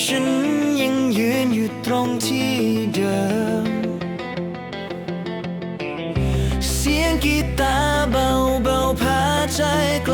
ฉันยังยืนอยู่ตรงที่เดิม เสียงกีตาร์เบาๆพาใจกล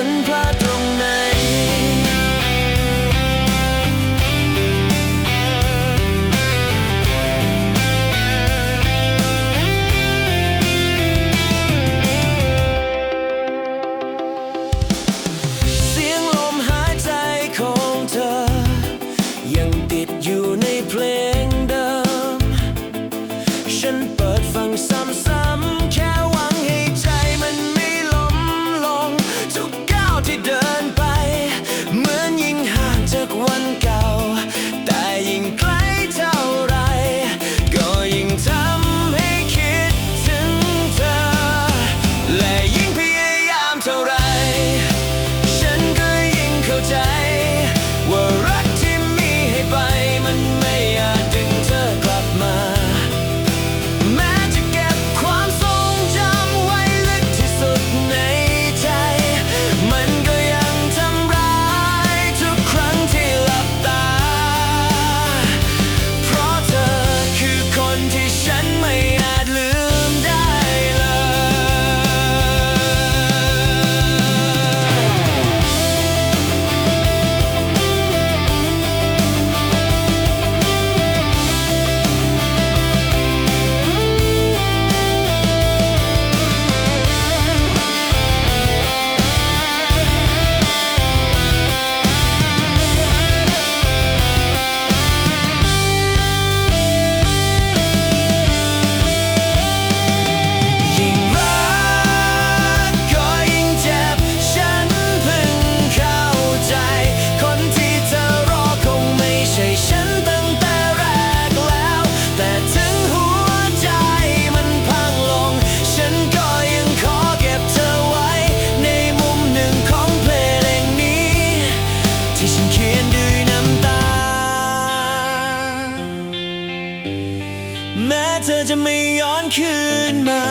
ันพลาดตรงไหน เสียงลมหายใจของเธอ ยังติดอยู่ในเพลงเดิม ฉันเปิดฟังซ้ำ ไม่ย้อนคืนมา